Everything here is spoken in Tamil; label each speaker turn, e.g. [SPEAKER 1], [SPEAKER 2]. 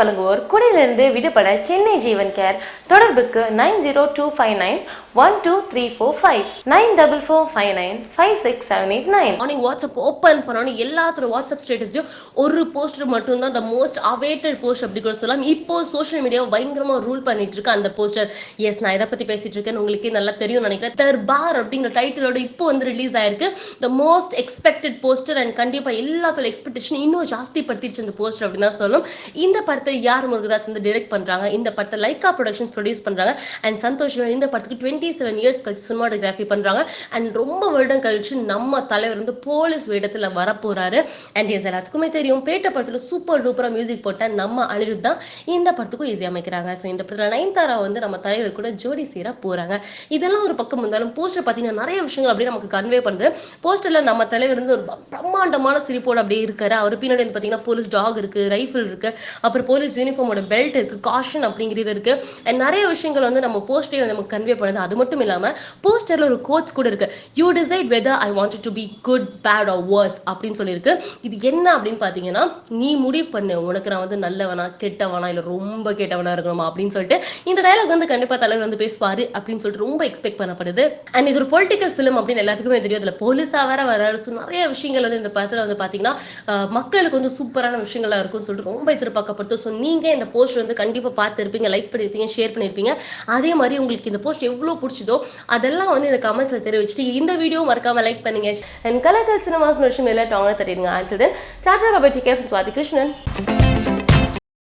[SPEAKER 1] வழங்குவோர் குடியிலிருந்து விடுபட சென்னை ஜீவன் கேர் தொடர்புக்கு nine zero two five nine one two three four five. Nine double four five nine five six seven eight nine.
[SPEAKER 2] Morning WhatsApp open பண்ணோன்னு எல்லாத்தோட வாட்ஸ்அப் ஸ்டேட்டஸ்லையும் ஒரு போஸ்டர் மட்டும்தான் த மோஸ்ட் அவேட்டட் போஸ்ட் அப்படி கூட சொல்லலாம். இப்போ சோஷியல் மீடியாவை பயங்கரமாக ரூல் பண்ணிட்டு இருக்கு அந்த போஸ்டர் எஸ் நான் இதை பற்றி பேசிட்டு இருக்கேன் உங்களுக்கே நல்லா தெரியும் நினைக்கிறேன். தர்பார் அப்படிங்கிற டைட்டிலோட இப்போ வந்து ரிலீஸ் ஆயிருக்கு. The most expected poster and கண்டிப்பாக எல்லாத்தோட எக்ஸ்பெக்டேஷன் இன்னும் ஜாஸ்தி படுத்திடுச்சு அந்த போஸ்டர் அப்படின்னு தான் சொல்லும் இந்த படத்தை யார் முருகதாஸ் வந்து டிரெக்ட் பண்ணுறாங்க இந்த படத்தை லைக்கா ப்ரொடக்ஷன் ப்ரொடியூஸ் பண்ணுறாங்க அண்ட் சந்தோஷ் இந்த படத்துக்கு டுவெண்ட்டி செவன் இயர்ஸ் கழிச்சு சினிமாட்டோகிராஃபி பண்ணுறாங்க அண்ட் ரொம்ப வருடம் கழிச்சு நம்ம தலைவர் வந்து போலீஸ் வேடத்தில் வரப்போறாரு. அண்ட் எஸ் எல்லாத்துக்குமே தெரியும். பேட்ட படத்தில் சூப்பர் டூப்பராக மியூசிக் போட்ட நம்ம அனிருத் தான் இந்த படத்துக்கும் ஈஸியாக அமைக்கிறாங்க. ஸோ இந்த படத்தில் நயன்தாரா வந்து நம்ம தலைவர் கூட ஜோடி சேர போகிறாங்க இதெல்லாம் ஒரு பக்கம் இருந்தாலும் போஸ்டர் பார்த்தீங்கன்னா நிறைய விஷயங்கள் அப்படியே நமக்கு கன்வே பண்ணுது. போஸ்டரில் நம்ம தலைவர் வந்து ஒரு பிரம்மாண்டமான சிரிப்போடு அப்படியே இருக்காரு. அவர் பின்னாடி வந்து பார்த்தீங்கன்னா போலீஸ் டாக் இருக்கு ரைஃபிள் இருக்கு. அப்புறம் போலீஸ் யூனிஃபார்மோட பெல்ட் இருக்கு காஷன் அப்படிங்கிறது இருக்குது அண்ட் நிறைய விஷயங்கள் வந்து நம்ம போஸ்டரே நமக்கு கன்வே பண்ணுது அது மட்டும் இல்லாமல் போஸ்டரில் ஒரு கோட்ஸ் கூட இருக்கு. You decide whether I want to be good bad or worse அப்படின்னு சொல்லியிருக்கு. இது என்ன அப்படின்னு பார்த்தீங்கன்னா நீ முடிவு பண்ணு. உனக்கு நான் வந்து நல்லவனா கெட்டவனா இல்லை ரொம்ப கெட்டவனா இருக்கணுமா? அப்படின்னு சொல்லிட்டு இந்த டயலாக் வந்து கண்டிப்பாக தலைவர் வந்து பேசுவார் அப்படின்னு சொல்லிட்டு ரொம்ப எக்ஸ்பெக்ட் பண்ணப்படுது. அண்ட் இது ஒரு பொலிட்டிக்கல் ஃபிலிம் அப்படின்னு எல்லாத்துக்குமே தெரியும். அதில் போலீஸாக வேற வராரு. ஸோ நிறைய விஷயங்கள் வந்து இந்த படத்தில் வந்து பார்த்தீங்கன்னா மக்களுக்கு வந்து சூப்பரான விஷயங்களா இருக்கும்னு சொல்லிட்டு ரொம்ப எதிர்பார்க்கப்படுது. ஸோ நீங்கள் இந்த போஸ்ட் வந்து கண்டிப்பாக பார்த்துருப்பீங்க லைக் பண்ணியிருப்பீங்க ஷேர் பண்ணியிருப்பீங்க அதே மாதிரி உங்களுக்கு இந்த போஸ்ட் எவ்வளோ பிடிச்சதோ அதெல்லாம் வந்து இந்த கமெண்ட்ஸில் தெரிவிச்சுட்டு இந்த வீடியோ மறக்காம லைக் பண்ணுங்க.
[SPEAKER 1] அண்ட் கலக்கல் சினிமாஸ் விஷயம் எல்லா டாங்க தெரியுங்க ஆன்சர் டாடா கபடி கேஃப் சுவாதி கிருஷ்ணன்